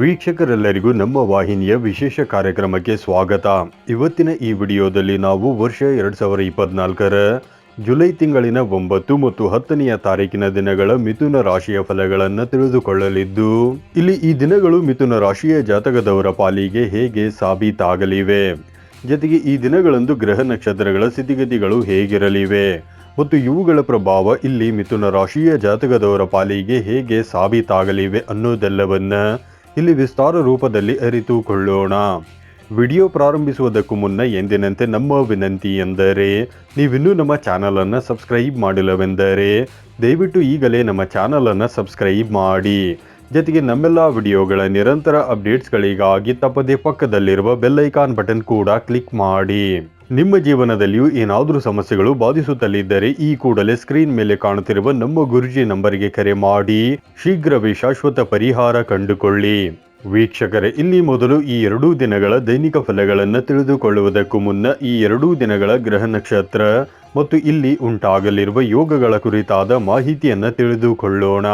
ವೀಕ್ಷಕರೆಲ್ಲರಿಗೂ ನಮ್ಮ ವಾಹಿನಿಯ ವಿಶೇಷ ಕಾರ್ಯಕ್ರಮಕ್ಕೆ ಸ್ವಾಗತ. ಇವತ್ತಿನ ಈ ವಿಡಿಯೋದಲ್ಲಿ ನಾವು ವರ್ಷ ಎರಡು ಸಾವಿರ ಇಪ್ಪತ್ನಾಲ್ಕರ ಜುಲೈ ತಿಂಗಳಿನ ಒಂಬತ್ತು ಮತ್ತು ಹತ್ತನೆಯ ತಾರೀಕಿನ ದಿನಗಳ ಮಿಥುನ ರಾಶಿಯ ಫಲಗಳನ್ನು ತಿಳಿದುಕೊಳ್ಳಲಿದ್ದು, ಇಲ್ಲಿ ಈ ದಿನಗಳು ಮಿಥುನ ರಾಶಿಯ ಜಾತಕದವರ ಪಾಲಿಗೆ ಹೇಗೆ ಸಾಬೀತಾಗಲಿವೆ? ಜೊತೆಗೆ ಈ ದಿನಗಳಂದು ಗ್ರಹ ನಕ್ಷತ್ರಗಳ ಸ್ಥಿತಿಗತಿಗಳು ಹೇಗಿರಲಿವೆ? ಮತ್ತು ಇವುಗಳ ಪ್ರಭಾವ ಇಲ್ಲಿ ಮಿಥುನ ರಾಶಿಯ ಜಾತಕದವರ ಪಾಲಿಗೆ ಹೇಗೆ ಸಾಬೀತಾಗಲಿವೆ ಅನ್ನೋದೆಲ್ಲವನ್ನ ಇಲ್ಲಿ ವಿಸ್ತಾರ ರೂಪದಲ್ಲಿ ಅರಿತುಕೊಳ್ಳೋಣ. ವಿಡಿಯೋ ಪ್ರಾರಂಭಿಸುವುದಕ್ಕೂ ಮುನ್ನ ಎಂದಿನಂತೆ ನಮ್ಮ ವಿನಂತಿ ಎಂದರೆ, ನೀವಿನ್ನೂ ನಮ್ಮ ಚಾನಲನ್ನು ಸಬ್ಸ್ಕ್ರೈಬ್ ಮಾಡಿಲ್ಲವೆಂದರೆ, ದಯವಿಟ್ಟು ಈಗಲೇ ನಮ್ಮ ಚಾನಲನ್ನು ಸಬ್ಸ್ಕ್ರೈಬ್ ಮಾಡಿ. ಜೊತೆಗೆ ನಮ್ಮೆಲ್ಲ ವಿಡಿಯೋಗಳ ನಿರಂತರ ಅಪ್ಡೇಟ್ಸ್ಗಳಿಗಾಗಿ ತಪ್ಪದೇ ಪಕ್ಕದಲ್ಲಿರುವ ಬೆಲ್ಲೈಕಾನ್ ಬಟನ್ ಕೂಡ ಕ್ಲಿಕ್ ಮಾಡಿ. ನಿಮ್ಮ ಜೀವನದಲ್ಲಿಯೂ ಏನಾದರೂ ಸಮಸ್ಯೆಗಳು ಬಾಧಿಸುತ್ತಲಿದ್ದರೆ ಈ ಕೂಡಲೇ ಸ್ಕ್ರೀನ್ ಮೇಲೆ ಕಾಣುತ್ತಿರುವ ನಮ್ಮ ಗುರುಜಿ ನಂಬರಿಗೆ ಕರೆ ಮಾಡಿ. ಶೀಘ್ರವೇ ಶಾಶ್ವತ ಪರಿಹಾರ ಕಂಡುಕೊಳ್ಳಿ. ವೀಕ್ಷಕರೇ, ಇಲ್ಲಿ ಮೊದಲು ಈ ಎರಡೂ ದಿನಗಳ ದೈನಿಕ ಫಲಗಳನ್ನು ತಿಳಿದುಕೊಳ್ಳುವುದಕ್ಕೂ ಮುನ್ನ ಈ ಎರಡೂ ದಿನಗಳ ಗ್ರಹ ನಕ್ಷತ್ರ ಮತ್ತು ಇಲ್ಲಿ ಉಂಟಾಗಲಿರುವ ಯೋಗಗಳ ಕುರಿತಾದ ಮಾಹಿತಿಯನ್ನು ತಿಳಿದುಕೊಳ್ಳೋಣ.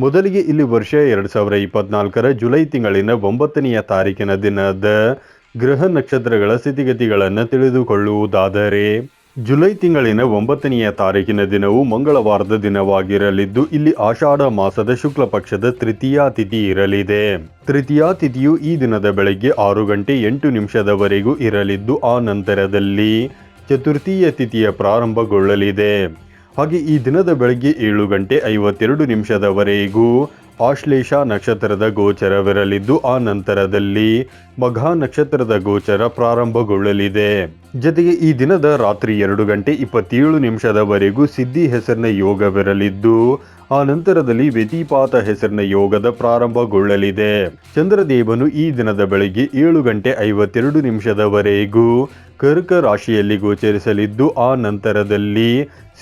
ಮೊದಲಿಗೆ ಇಲ್ಲಿ ವರ್ಷ ಎರಡು ಸಾವಿರ ಇಪ್ಪತ್ನಾಲ್ಕರ ಜುಲೈ ತಿಂಗಳಿನ ಒಂಬತ್ತನೆಯ ತಾರೀಕಿನ ದಿನದ ಗ್ರಹ ನಕ್ಷತ್ರಗಳ ಸ್ಥಿತಿಗತಿಗಳನ್ನು ತಿಳಿದುಕೊಳ್ಳುವುದಾದರೆ, ಜುಲೈ ತಿಂಗಳಿನ ಒಂಬತ್ತನೆಯ ತಾರೀಕಿನ ದಿನವು ಮಂಗಳವಾರದ ದಿನವಾಗಿರಲಿದ್ದು, ಇಲ್ಲಿ ಆಷಾಢ ಮಾಸದ ಶುಕ್ಲ ಪಕ್ಷದ ತೃತೀಯ ತಿಥಿ ಇರಲಿದೆ. ತೃತೀಯ ತಿಥಿಯು ಈ ದಿನದ ಬೆಳಗ್ಗೆ ಆರು ಗಂಟೆ ಎಂಟು ನಿಮಿಷದವರೆಗೂ ಇರಲಿದ್ದು, ಆ ನಂತರದಲ್ಲಿ ಚತುರ್ಥೀಯ ತಿಥಿಯ ಪ್ರಾರಂಭಗೊಳ್ಳಲಿದೆ. ಹಾಗೆ ಈ ದಿನದ ಬೆಳಗ್ಗೆ ಏಳು ಗಂಟೆ ಐವತ್ತೆರಡು ನಿಮಿಷದವರೆಗೂ ಆಶ್ಲೇಷ ನಕ್ಷತ್ರದ ಗೋಚರವಿರಲಿದ್ದು, ಆ ನಂತರದಲ್ಲಿ ಮಘ ನಕ್ಷತ್ರದ ಗೋಚರ ಪ್ರಾರಂಭಗೊಳ್ಳಲಿದೆ. ಜೊತೆಗೆ ಈ ದಿನದ ರಾತ್ರಿ ಎರಡು ಗಂಟೆ ಇಪ್ಪತ್ತೇಳು ನಿಮಿಷದವರೆಗೂ ಸಿದ್ಧಿ ಹೆಸರಿನ ಯೋಗವಿರಲಿದ್ದು ಆ ನಂತರದಲ್ಲಿ ವ್ಯತಿಪಾತ ಹೆಸರಿನ ಯೋಗದ ಪ್ರಾರಂಭಗೊಳ್ಳಲಿದೆ. ಚಂದ್ರದೇವನು ಈ ದಿನದ ಬೆಳಗ್ಗೆ ಏಳು ಗಂಟೆ ಐವತ್ತೆರಡು ನಿಮಿಷದವರೆಗೂ ಕರ್ಕ ರಾಶಿಯಲ್ಲಿ ಗೋಚರಿಸಲಿದ್ದು, ಆ ನಂತರದಲ್ಲಿ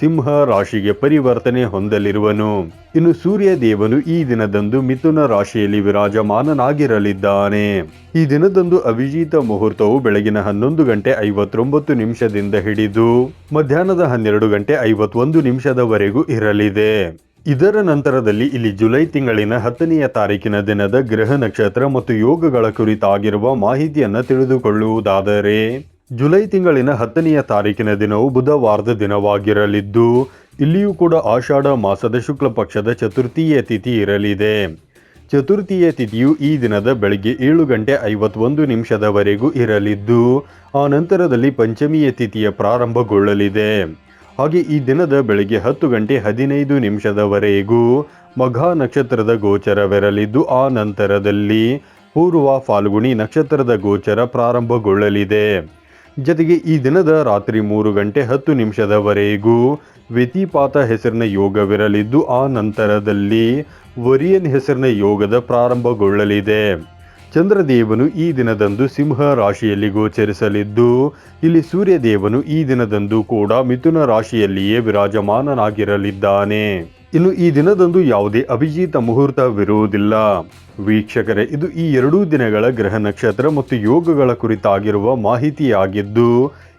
ಸಿಂಹ ರಾಶಿಗೆ ಪರಿವರ್ತನೆ ಹೊಂದಲಿರುವನು. ಇನ್ನು ಸೂರ್ಯ ದೇವನು ಈ ದಿನದಂದು ಮಿಥುನ ರಾಶಿಯಲ್ಲಿ ವಿರಾಜಮಾನನಾಗಿರಲಿದ್ದಾನೆ. ಈ ದಿನದಂದು ಅಭಿಜಿತ ಮುಹೂರ್ತವು ಬೆಳಗಿನ ಹನ್ನೊಂದು ಗಂಟೆ ಐವತ್ತೊಂಬತ್ತು ನಿಮಿಷದಿಂದ ಹಿಡಿದು ಮಧ್ಯಾಹ್ನದ ಹನ್ನೆರಡು ಗಂಟೆ ಐವತ್ತೊಂದು ನಿಮಿಷದವರೆಗೂ ಇರಲಿದೆ. ಇದರ ನಂತರದಲ್ಲಿ ಇಲ್ಲಿ ಜುಲೈ ತಿಂಗಳಿನ ಹತ್ತನೆಯ ತಾರೀಕಿನ ದಿನದ ಗ್ರಹ ನಕ್ಷತ್ರ ಮತ್ತು ಯೋಗಗಳ ಕುರಿತಾಗಿರುವ ಮಾಹಿತಿಯನ್ನು ತಿಳಿದುಕೊಳ್ಳುವುದಾದರೆ, ಜುಲೈ ತಿಂಗಳಿನ ಹತ್ತನೆಯ ತಾರೀಕಿನ ದಿನವು ಬುಧವಾರದ ದಿನವಾಗಿರಲಿದ್ದು, ಇಲ್ಲಿಯೂ ಕೂಡ ಆಷಾಢ ಮಾಸದ ಶುಕ್ಲ ಪಕ್ಷದ ಚತುರ್ಥಿಯ ತಿಥಿ ಇರಲಿದೆ. ಚತುರ್ಥಿಯ ತಿಥಿಯು ಈ ದಿನದ ಬೆಳಗ್ಗೆ ಏಳು ಗಂಟೆ ಐವತ್ತೊಂದು ನಿಮಿಷದವರೆಗೂ ಇರಲಿದ್ದು, ಆ ನಂತರದಲ್ಲಿ ಪಂಚಮಿಯ ತಿಥಿಯ ಪ್ರಾರಂಭಗೊಳ್ಳಲಿದೆ. ಹಾಗೆ ಈ ದಿನದ ಬೆಳಗ್ಗೆ ಹತ್ತು ಗಂಟೆ ಹದಿನೈದು ನಿಮಿಷದವರೆಗೂ ಮಘ ನಕ್ಷತ್ರದ ಗೋಚರವಿರಲಿದ್ದು, ಆ ನಂತರದಲ್ಲಿ ಪೂರ್ವ ಫಾಲ್ಗುಣಿ ನಕ್ಷತ್ರದ ಗೋಚರ ಪ್ರಾರಂಭಗೊಳ್ಳಲಿದೆ. ಜೊತೆಗೆ ಈ ದಿನದ ರಾತ್ರಿ ಮೂರು ಗಂಟೆ ಹತ್ತು ನಿಮಿಷದವರೆಗೂ ವ್ಯತಿಪಾತ ಹೆಸರಿನ ಯೋಗವಿರಲಿದ್ದು, ಆ ನಂತರದಲ್ಲಿ ವರಿಯನ್ ಹೆಸರಿನ ಯೋಗದ ಪ್ರಾರಂಭಗೊಳ್ಳಲಿದೆ. ಚಂದ್ರದೇವನು ಈ ದಿನದಂದು ಸಿಂಹ ರಾಶಿಯಲ್ಲಿ ಗೋಚರಿಸಲಿದ್ದು, ಇಲ್ಲಿ ಸೂರ್ಯದೇವನು ಈ ದಿನದಂದು ಕೂಡ ಮಿಥುನ ರಾಶಿಯಲ್ಲಿಯೇ ವಿರಾಜಮಾನನಾಗಿರಲಿದ್ದಾನೆ. ಇನ್ನು ಈ ದಿನದಂದು ಯಾವುದೇ ಅಭಿಜಿತ ಮುಹೂರ್ತವಿರುವುದಿಲ್ಲ. ವೀಕ್ಷಕರೇ, ಇದು ಈ ಎರಡೂ ದಿನಗಳ ಗ್ರಹ ನಕ್ಷತ್ರ ಮತ್ತು ಯೋಗಗಳ ಕುರಿತಾಗಿರುವ ಮಾಹಿತಿಯಾಗಿದ್ದು,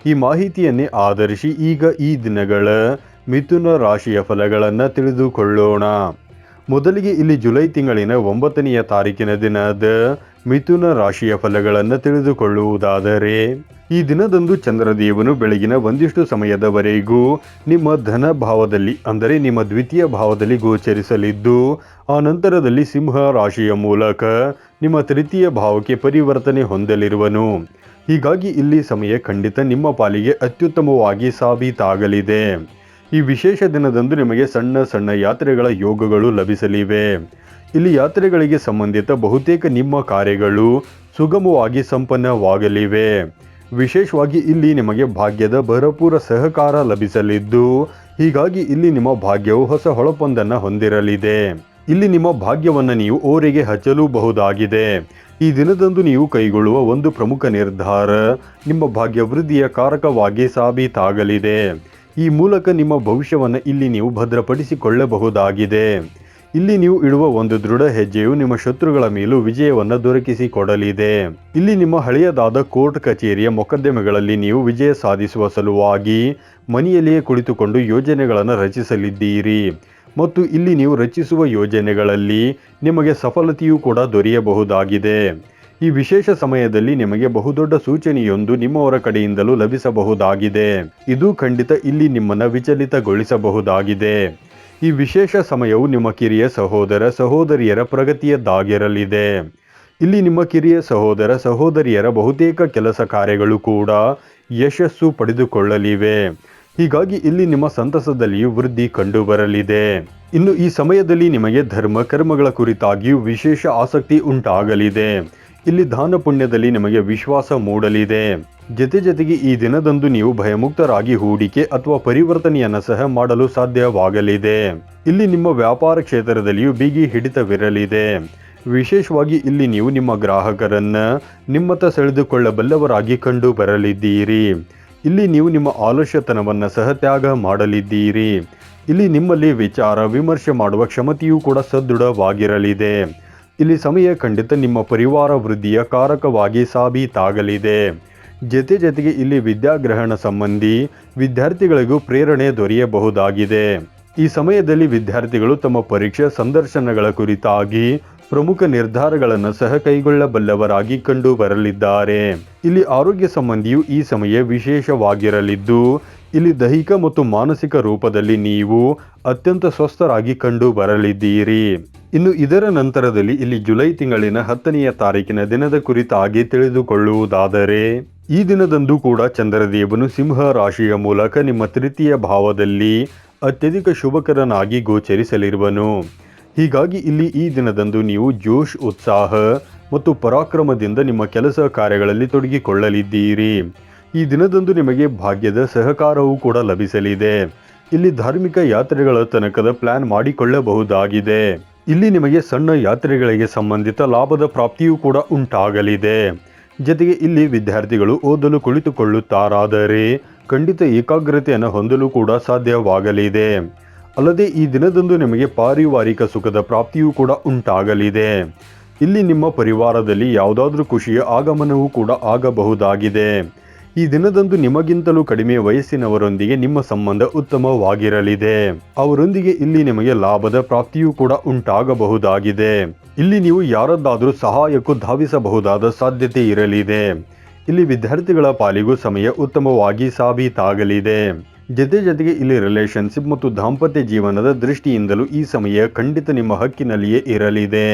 ಈ ಮಾಹಿತಿಯನ್ನೇ ಆಧರಿಸಿ ಈಗ ಈ ದಿನಗಳ ಮಿಥುನ ರಾಶಿಯ ಫಲಗಳನ್ನು ತಿಳಿದುಕೊಳ್ಳೋಣ. ಮೊದಲಿಗೆ ಇಲ್ಲಿ ಜುಲೈ ತಿಂಗಳಿನ ಒಂಬತ್ತನೆಯ ತಾರೀಕಿನ ದಿನದ ಮಿಥುನ ರಾಶಿಯ ಫಲಗಳನ್ನು ತಿಳಿದುಕೊಳ್ಳುವುದಾದರೆ, ಈ ದಿನದಂದು ಚಂದ್ರದೇವನು ಬೆಳಗಿನ ಒಂದಿಷ್ಟು ಸಮಯದವರೆಗೂ ನಿಮ್ಮ ಧನ ಭಾವದಲ್ಲಿ, ಅಂದರೆ ನಿಮ್ಮ ದ್ವಿತೀಯ ಭಾವದಲ್ಲಿ ಗೋಚರಿಸಲಿದ್ದು, ಆ ನಂತರದಲ್ಲಿ ಸಿಂಹ ರಾಶಿಯ ಮೂಲಕ ನಿಮ್ಮ ತೃತೀಯ ಭಾವಕ್ಕೆ ಪರಿವರ್ತನೆ ಹೊಂದಲಿರುವನು. ಹೀಗಾಗಿ ಇಲ್ಲಿ ಸಮಯ ಖಂಡಿತ ನಿಮ್ಮ ಪಾಲಿಗೆ ಅತ್ಯುತ್ತಮವಾಗಿ ಸಾಬೀತಾಗಲಿದೆ. ಈ ವಿಶೇಷ ದಿನದಂದು ನಿಮಗೆ ಸಣ್ಣ ಸಣ್ಣ ಯಾತ್ರೆಗಳ ಯೋಗಗಳು ಲಭಿಸಲಿವೆ. ಇಲ್ಲಿ ಯಾತ್ರೆಗಳಿಗೆ ಸಂಬಂಧಿತ ಬಹುತೇಕ ನಿಮ್ಮ ಕಾರ್ಯಗಳು ಸುಗಮವಾಗಿ ಸಂಪನ್ನವಾಗಲಿವೆ. ವಿಶೇಷವಾಗಿ ಇಲ್ಲಿ ನಿಮಗೆ ಭಾಗ್ಯದ ಭರಪೂರ ಸಹಕಾರ ಲಭಿಸಲಿದ್ದು, ಹೀಗಾಗಿ ಇಲ್ಲಿ ನಿಮ್ಮ ಭಾಗ್ಯವು ಹೊಸ ಹೊಳಪೊಂದನ್ನು ಹೊಂದಿರಲಿದೆ. ಇಲ್ಲಿ ನಿಮ್ಮ ಭಾಗ್ಯವನ್ನು ನೀವು ಓರೆಗೆ ಹಚ್ಚಲೂಬಹುದಾಗಿದೆ. ಈ ದಿನದಂದು ನೀವು ಕೈಗೊಳ್ಳುವ ಒಂದು ಪ್ರಮುಖ ನಿರ್ಧಾರ ನಿಮ್ಮ ಭಾಗ್ಯ ವೃದ್ಧಿಯ ಕಾರಕವಾಗಿ ಸಾಬೀತಾಗಲಿದೆ. ಈ ಮೂಲಕ ನಿಮ್ಮ ಭವಿಷ್ಯವನ್ನು ಇಲ್ಲಿ ನೀವು ಭದ್ರಪಡಿಸಿಕೊಳ್ಳಬಹುದಾಗಿದೆ. ಇಲ್ಲಿ ನೀವು ಇಡುವ ಒಂದು ದೃಢ ಹೆಜ್ಜೆಯು ನಿಮ್ಮ ಶತ್ರುಗಳ ಮೇಲೂ ವಿಜಯವನ್ನು ದೊರಕಿಸಿಕೊಡಲಿದೆ. ಇಲ್ಲಿ ನಿಮ್ಮ ಹಳೆಯದಾದ ಕೋರ್ಟ್ ಕಚೇರಿಯ ಮೊಕದ್ದಮೆಗಳಲ್ಲಿ ನೀವು ವಿಜಯ ಸಾಧಿಸುವ ಸಲುವಾಗಿ ಮನೆಯಲ್ಲಿಯೇ ಕುಳಿತುಕೊಂಡು ಯೋಜನೆಗಳನ್ನು ರಚಿಸಲಿದ್ದೀರಿ. ಮತ್ತು ಇಲ್ಲಿ ನೀವು ರಚಿಸುವ ಯೋಜನೆಗಳಲ್ಲಿ ನಿಮಗೆ ಸಫಲತೆಯೂ ಕೂಡ ದೊರೆಯಬಹುದಾಗಿದೆ. ಈ ವಿಶೇಷ ಸಮಯದಲ್ಲಿ ನಿಮಗೆ ಬಹುದೊಡ್ಡ ಸೂಚನೆಯೊಂದು ನಿಮ್ಮವರ ಕಡೆಯಿಂದಲೂ ಲಭಿಸಬಹುದಾಗಿದೆ. ಇದು ಖಂಡಿತ ಇಲ್ಲಿ ನಿಮ್ಮನ್ನು ವಿಚಲಿತಗೊಳಿಸಬಹುದಾಗಿದೆ. ಈ ವಿಶೇಷ ಸಮಯವು ನಿಮ್ಮ ಕಿರಿಯ ಸಹೋದರ ಸಹೋದರಿಯರ ಪ್ರಗತಿಯದ್ದಾಗಿರಲಿದೆ. ಇಲ್ಲಿ ನಿಮ್ಮ ಕಿರಿಯ ಸಹೋದರ ಸಹೋದರಿಯರ ಬಹುತೇಕ ಕೆಲಸ ಕಾರ್ಯಗಳು ಕೂಡ ಯಶಸ್ಸು ಪಡೆದುಕೊಳ್ಳಲಿವೆ. ಹೀಗಾಗಿ ಇಲ್ಲಿ ನಿಮ್ಮ ಸಂತಸದಲ್ಲಿಯೂ ವೃದ್ಧಿ ಕಂಡುಬರಲಿದೆ. ಇನ್ನು ಈ ಸಮಯದಲ್ಲಿ ನಿಮಗೆ ಧರ್ಮ ಕರ್ಮಗಳ ಕುರಿತಾಗಿಯೂ ವಿಶೇಷ ಆಸಕ್ತಿ ಉಂಟಾಗಲಿದೆ. ಇಲ್ಲಿ ದಾನ ಪುಣ್ಯದಲ್ಲಿ ನಿಮಗೆ ವಿಶ್ವಾಸ ಮೂಡಲಿದೆ. ಜೊತೆ ಜೊತೆಗೆ ಈ ದಿನದಂದು ನೀವು ಭಯಮುಕ್ತರಾಗಿ ಹೂಡಿಕೆ ಅಥವಾ ಪರಿವರ್ತನೆಯನ್ನು ಸಹ ಮಾಡಲು ಸಾಧ್ಯವಾಗಲಿದೆ. ಇಲ್ಲಿ ನಿಮ್ಮ ವ್ಯಾಪಾರ ಕ್ಷೇತ್ರದಲ್ಲಿಯೂ ಬಿಗಿ ಹಿಡಿತವಿರಲಿದೆ. ವಿಶೇಷವಾಗಿ ಇಲ್ಲಿ ನೀವು ನಿಮ್ಮ ಗ್ರಾಹಕರನ್ನು ನಿಮ್ಮತ್ತ ಸೆಳೆದುಕೊಳ್ಳಬಲ್ಲವರಾಗಿ ಕಂಡು ಬರಲಿದ್ದೀರಿ. ಇಲ್ಲಿ ನೀವು ನಿಮ್ಮ ಆಲಸ್ಯತನವನ್ನು ಸಹ ತ್ಯಾಗ ಮಾಡಲಿದ್ದೀರಿ. ಇಲ್ಲಿ ನಿಮ್ಮಲ್ಲಿ ವಿಚಾರ, ವಿಮರ್ಶೆ ಮಾಡುವ ಕ್ಷಮತೆಯೂ ಕೂಡ ಸದೃಢವಾಗಿರಲಿದೆ. ಇಲ್ಲಿ ಸಮಯ ಖಂಡಿತ ನಿಮ್ಮ ಪರಿವಾರ ವೃದ್ಧಿಯ ಕಾರಕವಾಗಿ ಸಾಬೀತಾಗಲಿದೆ. ಜೊತೆ ಜೊತೆಗೆ ಇಲ್ಲಿ ವಿದ್ಯಾಗ್ರಹಣ ಸಂಬಂಧಿ ವಿದ್ಯಾರ್ಥಿಗಳಿಗೂ ಪ್ರೇರಣೆ ದೊರೆಯಬಹುದಾಗಿದೆ. ಈ ಸಮಯದಲ್ಲಿ ವಿದ್ಯಾರ್ಥಿಗಳು ತಮ್ಮ ಪರೀಕ್ಷೆ ಸಂದರ್ಶನಗಳ ಕುರಿತಾಗಿ ಪ್ರಮುಖ ನಿರ್ಧಾರಗಳನ್ನು ಸಹ ಕೈಗೊಳ್ಳಬಲ್ಲವರಾಗಿ ಕಂಡು ಬರಲಿದ್ದಾರೆ. ಇಲ್ಲಿ ಆರೋಗ್ಯ ಸಂಬಂಧಿಯು ಈ ಸಮಯ ವಿಶೇಷವಾಗಿರಲಿದ್ದು ಇಲ್ಲಿ ದೈಹಿಕ ಮತ್ತು ಮಾನಸಿಕ ರೂಪದಲ್ಲಿ ನೀವು ಅತ್ಯಂತ ಸ್ವಸ್ಥರಾಗಿ ಕಂಡು ಬರಲಿದ್ದೀರಿ. ಇನ್ನು ಇದರ ನಂತರದಲ್ಲಿ ಇಲ್ಲಿ ಜುಲೈ ತಿಂಗಳಿನ ಹತ್ತನೆಯ ತಾರೀಕಿನ ದಿನದ ಕುರಿತಾಗಿ ತಿಳಿದುಕೊಳ್ಳುವುದಾದರೆ, ಈ ದಿನದಂದು ಕೂಡ ಚಂದ್ರದೇವನು ಸಿಂಹ ರಾಶಿಯ ಮೂಲಕ ನಿಮ್ಮ ತೃತೀಯ ಭಾವದಲ್ಲಿ ಅತ್ಯಧಿಕ ಶುಭಕರನಾಗಿ ಗೋಚರಿಸಲಿರುವನು. ಹೀಗಾಗಿ ಇಲ್ಲಿ ಈ ದಿನದಂದು ನೀವು ಜೋಶ್, ಉತ್ಸಾಹ ಮತ್ತು ಪರಾಕ್ರಮದಿಂದ ನಿಮ್ಮ ಕೆಲಸ ಕಾರ್ಯಗಳಲ್ಲಿ ತೊಡಗಿಕೊಳ್ಳಲಿದ್ದೀರಿ. ಈ ದಿನದಂದು ನಿಮಗೆ ಭಾಗ್ಯದ ಸಹಕಾರವೂ ಕೂಡ ಲಭಿಸಲಿದೆ. ಇಲ್ಲಿ ಧಾರ್ಮಿಕ ಯಾತ್ರೆಗಳ ತನಕದ ಪ್ಲಾನ್ ಮಾಡಿಕೊಳ್ಳಬಹುದಾಗಿದೆ. ಇಲ್ಲಿ ನಿಮಗೆ ಸಣ್ಣ ಯಾತ್ರೆಗಳಿಗೆ ಸಂಬಂಧಿತ ಲಾಭದ ಪ್ರಾಪ್ತಿಯೂ ಕೂಡ ಉಂಟಾಗಲಿದೆ. ಜೊತೆಗೆ ಇಲ್ಲಿ ವಿದ್ಯಾರ್ಥಿಗಳು ಓದಲು ಕುಳಿತುಕೊಳ್ಳುತ್ತಾರಾದರೆ ಖಂಡಿತ ಏಕಾಗ್ರತೆಯನ್ನು ಹೊಂದಲು ಕೂಡ ಸಾಧ್ಯವಾಗಲಿದೆ. ಅಲ್ಲದೆ ಈ ದಿನದಂದು ನಿಮಗೆ ಪಾರಿವಾರಿಕ ಸುಖದ ಪ್ರಾಪ್ತಿಯೂ ಕೂಡ ಉಂಟಾಗಲಿದೆ. ಇಲ್ಲಿ ನಿಮ್ಮ ಪರಿವಾರದಲ್ಲಿ ಯಾವುದಾದ್ರೂ ಖುಷಿಯ ಆಗಮನವೂ ಕೂಡ ಆಗಬಹುದಾಗಿದೆ. ಈ ದಿನದಂದು ನಿಮಗಿಂತಲೂ ಕಡಿಮೆ ವಯಸ್ಸಿನವರೊಂದಿಗೆ ನಿಮ್ಮ ಸಂಬಂಧ ಉತ್ತಮವಾಗಿರಲಿದೆ. ಅವರೊಂದಿಗೆ ಇಲ್ಲಿ ನಿಮಗೆ ಲಾಭದ ಪ್ರಾಪ್ತಿಯೂ ಕೂಡ ಉಂಟಾಗಬಹುದಾಗಿದೆ. ಇಲ್ಲಿ ನೀವು ಯಾರದ್ದಾದರೂ ಸಹಾಯಕ್ಕೂ ಧಾವಿಸಬಹುದಾದ ಸಾಧ್ಯತೆ ಇರಲಿದೆ. ಇಲ್ಲಿ ವಿದ್ಯಾರ್ಥಿಗಳ ಪಾಲಿಗೂ ಸಮಯ ಉತ್ತಮವಾಗಿ ಸಾಬೀತಾಗಲಿದೆ. ಜೊತೆ ಜೊತೆಗೆ ಇಲ್ಲಿ ರಿಲೇಷನ್ಶಿಪ್ ಮತ್ತು ದಾಂಪತ್ಯ ಜೀವನದ ದೃಷ್ಟಿಯಿಂದಲೂ ಈ ಸಮಯ ಖಂಡಿತ ನಿಮ್ಮ ಹಕ್ಕಿನಲ್ಲಿಯೇ ಇರಲಿದೆ.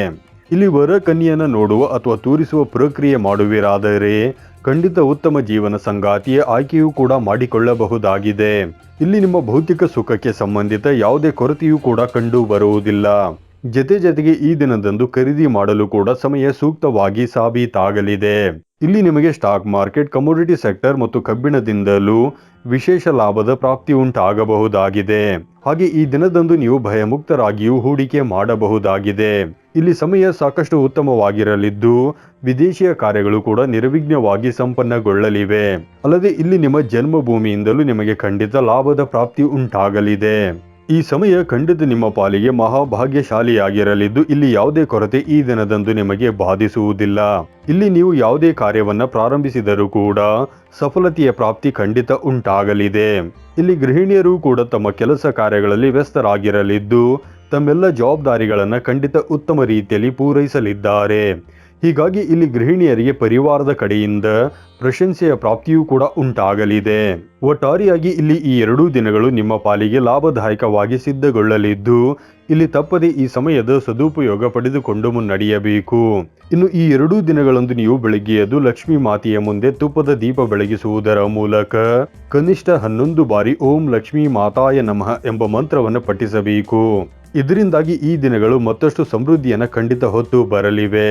ಇಲ್ಲಿ ವರ ಕನ್ಯೆಯನ್ನು ನೋಡುವ ಅಥವಾ ತೋರಿಸುವ ಪ್ರಕ್ರಿಯೆ ಮಾಡುವಿರಾದರೆ ಖಂಡಿತ ಉತ್ತಮ ಜೀವನ ಸಂಗಾತಿಯ ಆಯ್ಕೆಯೂ ಕೂಡ ಮಾಡಿಕೊಳ್ಳಬಹುದಾಗಿದೆ. ಇಲ್ಲಿ ನಿಮ್ಮ ಭೌತಿಕ ಸುಖಕ್ಕೆ ಸಂಬಂಧಿತ ಯಾವುದೇ ಕೊರತೆಯೂ ಕೂಡ ಕಂಡು ಬರುವುದಿಲ್ಲ. ಜೊತೆ ಜೊತೆಗೆ ಈ ದಿನದಂದು ಖರೀದಿ ಮಾಡಲು ಕೂಡ ಸಮಯ ಸೂಕ್ತವಾಗಿ ಸಾಬೀತಾಗಲಿದೆ. ಇಲ್ಲಿ ನಿಮಗೆ ಸ್ಟಾಕ್ ಮಾರ್ಕೆಟ್ ಕಮೋಡಿಟಿ ಸೆಕ್ಟರ್ ಮತ್ತು ಕಬ್ಬಿಣದಿಂದಲೂ ವಿಶೇಷ ಲಾಭದ ಪ್ರಾಪ್ತಿ ಉಂಟಾಗಬಹುದಾಗಿದೆ. ಹಾಗೆ ಈ ದಿನದಂದು ನೀವು ಭಯಮುಕ್ತರಾಗಿಯೂ ಹೂಡಿಕೆ ಮಾಡಬಹುದಾಗಿದೆ. ಇಲ್ಲಿ ಸಮಯ ಸಾಕಷ್ಟು ಉತ್ತಮವಾಗಿರಲಿದ್ದು, ವಿದೇಶಿಯ ಕಾರ್ಯಗಳು ಕೂಡ ನಿರ್ವಿಘ್ನವಾಗಿ ಸಂಪನ್ನಗೊಳ್ಳಲಿವೆ. ಅಲ್ಲದೆ ಇಲ್ಲಿ ನಿಮ್ಮ ಜನ್ಮಭೂಮಿಯಿಂದಲೂ ನಿಮಗೆ ಖಂಡಿತ ಲಾಭದ ಪ್ರಾಪ್ತಿ ಉಂಟಾಗಲಿದೆ. ಈ ಸಮಯ ಖಂಡಿತ ನಿಮ್ಮ ಪಾಲಿಗೆ ಮಹಾಭಾಗ್ಯಶಾಲಿಯಾಗಿರಲಿದ್ದು, ಇಲ್ಲಿ ಯಾವುದೇ ಕೊರತೆ ಈ ದಿನದಂದು ನಿಮಗೆ ಬಾಧಿಸುವುದಿಲ್ಲ. ಇಲ್ಲಿ ನೀವು ಯಾವುದೇ ಕಾರ್ಯವನ್ನು ಪ್ರಾರಂಭಿಸಿದರೂ ಕೂಡ ಸಫಲತೆಯ ಪ್ರಾಪ್ತಿ ಖಂಡಿತ ಉಂಟಾಗಲಿದೆ. ಇಲ್ಲಿ ಗೃಹಿಣಿಯರು ಕೂಡ ತಮ್ಮ ಕೆಲಸ ಕಾರ್ಯಗಳಲ್ಲಿ ವ್ಯಸ್ತರಾಗಿರಲಿದ್ದು ತಮ್ಮೆಲ್ಲ ಜವಾಬ್ದಾರಿಗಳನ್ನು ಖಂಡಿತ ಉತ್ತಮ ರೀತಿಯಲ್ಲಿ ಪೂರೈಸಲಿದ್ದಾರೆ. ಹೀಗಾಗಿ ಇಲ್ಲಿ ಗೃಹಿಣಿಯರಿಗೆ ಪರಿವಾರದ ಕಡೆಯಿಂದ ಪ್ರಶಂಸೆಯ ಪ್ರಾಪ್ತಿಯೂ ಕೂಡ ಉಂಟಾಗಲಿದೆ. ಒಟ್ಟಾರಿಯಾಗಿ ಇಲ್ಲಿ ಈ ಎರಡೂ ದಿನಗಳು ನಿಮ್ಮ ಪಾಲಿಗೆ ಲಾಭದಾಯಕವಾಗಿ ಸಿದ್ಧಗೊಳ್ಳಲಿದ್ದು, ಇಲ್ಲಿ ತಪ್ಪದೆ ಈ ಸಮಯದ ಸದುಪಯೋಗ ಪಡೆದುಕೊಂಡು ಮುನ್ನಡೆಯಬೇಕು. ಇನ್ನು ಈ ಎರಡೂ ದಿನಗಳಂದು ನೀವು ಬೆಳಗ್ಗೆ ಎದ್ದು ಲಕ್ಷ್ಮೀ ಮಾತೆಯ ಮುಂದೆ ತುಪ್ಪದ ದೀಪ ಬೆಳಗಿಸುವುದರ ಮೂಲಕ ಕನಿಷ್ಠ ಹನ್ನೊಂದು ಬಾರಿ ಓಂ ಲಕ್ಷ್ಮೀ ಮಾತಾಯ ನಮಃ ಎಂಬ ಮಂತ್ರವನ್ನು ಪಠಿಸಬೇಕು. ಇದರಿಂದಾಗಿ ಈ ದಿನಗಳು ಮತ್ತಷ್ಟು ಸಮೃದ್ಧಿಯನ್ನು ಖಂಡಿತ ಹೊತ್ತು ಬರಲಿವೆ.